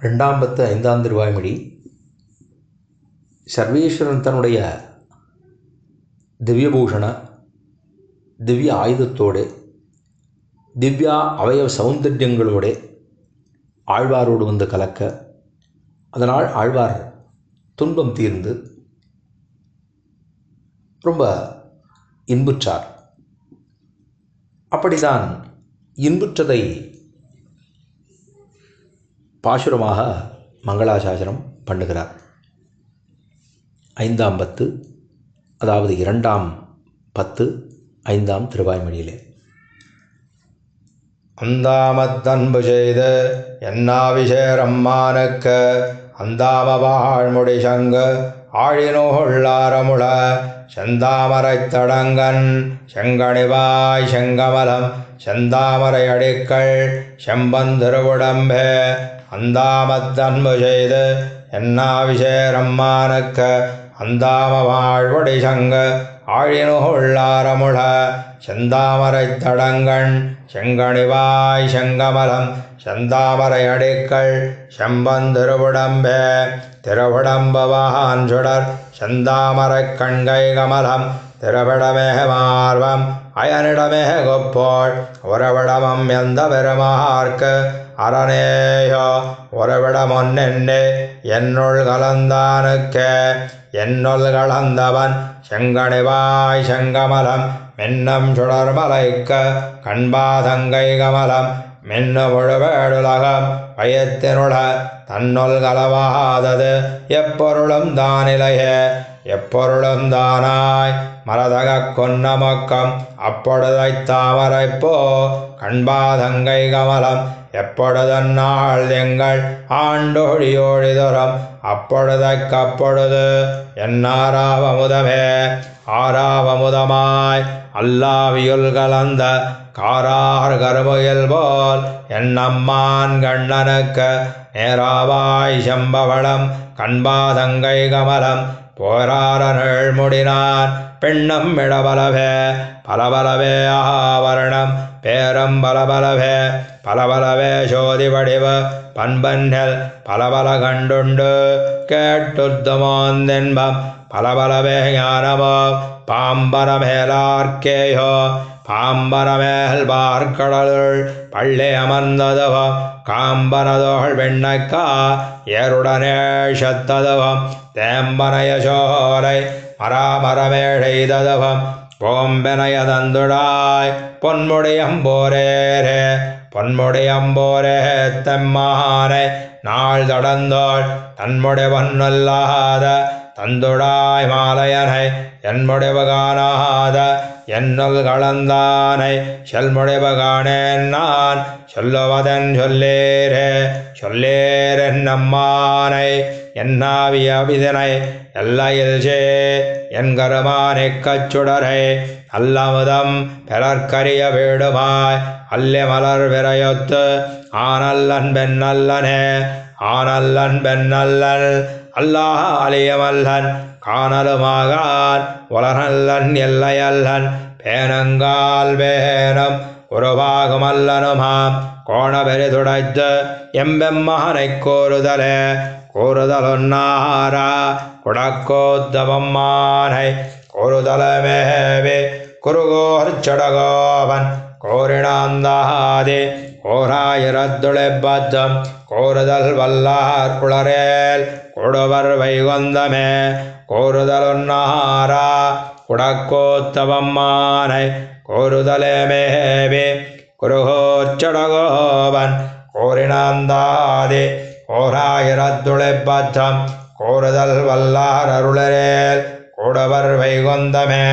ரெண்டாம் பத்து ஐந்தாம் திருவாய்மொழி. சர்வேஸ்வரன் தன்னுடைய திவ்யபூஷண திவ்ய ஆயுதத்தோடு திவ்யா அவயவ சௌந்தர்யங்களோடு ஆழ்வாரோடு வந்து கலக்க அதனால் ஆழ்வார் துன்பம் தீர்ந்து ரொம்ப இன்புற்றார். அப்படிதான் இன்புற்றதை பாசுரமாக மங்களாசாசனம் பண்ணுகிறார். ஐந்தாம் பத்து அதாவது இரண்டாம் பத்து ஐந்தாம் திருவாய்மொழியிலே. அந்தாமத்தன்பு செய்து என்னாவிசேரம்மானுக்கு அந்தாம வாழ்முடி சங்கு ஆழினோள்ளாரமுள செந்தாமரைத் தடங்கன் செங்கணிவாய் செங்கமலம் செந்தாமரை அடிக்கள் செம்பந்திருவுடம்பே அந்தாமத்தன்பு செய்து என்னாவிசேரம்மானுக்கு அந்தாம வாழ்வடி சங்க ஆழினுள்ளாரமுழ செந்தாமரை தடங்கண் செங்கணிவாய் செங்கமலம் செந்தாமரை அடிக்கள் செம்பந்திருவுடம்பே திருவுடம்பவான் சுடர் செந்தாமரை கண்கை கமலம் திருவிடமே மார்வம் அயனிடமேக கொப்போள் உறவிடமம் எந்த பெருமார்க்கு அரணேயோ உறவிடமொன்னென்னே என்னுள் கலந்தானுக்கு என்னுள் கலந்தவன் செங்கணிவாய் செங்கமலம் மின்னம் சுடர்மலைக்க கண்பாதங்கை கமலம் மின்ன முழுவேடுலகம் பயத்தினுட தன்னுள் கலவாதது எப்பொருளும் தானிலையே. எப்பொருளுந்தானாய்? மரதக கொன்னமக்கம் அப்பொழுதைத் தாமரைப்போ கண்பாதங்கை கமலம் எப்பொழுதன்னாள் எங்கள் ஆண்டொழியோழிதொரம் அப்பொழுதைக்கப்பொழுது என்னாராவமுதமே ஆராவமுதமாய் அல்லாவியுள் கலந்த காரார் கருமுயல் போல் என்னம்மான் கண்ணனுக்கு நேராவாய் செம்பவளம் கண்பாதங்கை கமலம் போராரனள் முடினார் பெண்ணம் இடபலவே பலபலவே ஆவரணம். பேரம் பலபலவே பலபலவே சோதி வடிவ. பண்பன்னல் பலபல கண்டுண்டு. கேட்டுத்தமோந்தென்பம் பலபலவே ஞானமோ பாம்பரமேலார்க்கேயோ பாம்பரமேல் பார்க்கடலுள் பள்ளி அமர்ந்ததுவம் காம்பனதோள் வெண்ணக்கா ஏருடனே தேம்பனயசோலை மராமரமேழைததவம் சோலை பொன்முடையம்போரேரே பொன்முடையம்போரே தெம்மானை நாள் தொடர்ந்தோள் தன்முடைய நல்லாத தந்துடாய் மாலையனை என்முடிவு என்னுள் கலந்தானை செல்முடைவுகானேன் நான் சொல்லுவதன் சொல்லேரே சொல்லேரன் நம்மானை என்னாவிய விதனை எல்லையில் சே என் கருமானை கச்சுடரை அல்லமுதம் பிறர்க்கரிய வீடுமாய் அல்லி மலர் விரையொத்து ஆனல்லன் பெண்ணல்லனே ஆனல்லன் பெண்ணல்லன் அல்லாஹ அலையவல்லன் காணலுமாகான் உலகல்லன் எல்லையல்லன் பேனங்கால் வேணம் உருவாகுமல்லனுமாம் கோணபெரி துடைத்து எம்பெம்மகனை கோருதலே கூறுதலொன்னாரா குடக்கோத்தவம்மானை கூறுதலமேவே குருகோர்ச்சடகோவன் கோரிணாந்தாதே கோராயிரத்துளைப்பத்தம் கோருதல் வல்லார் குளரேல் கொடுவர் வைகுந்தமே. கோருதலொன்னாரா குடக்கோத்தவம்மானை கோருதலேமேவே குருகோச்சடகோவன். கோரிணாந்தாதே கோராயிரத்துளைப்பத்தம் கோருதல் வல்லார் அருளரேல் கூடவர் வைகுந்தமே.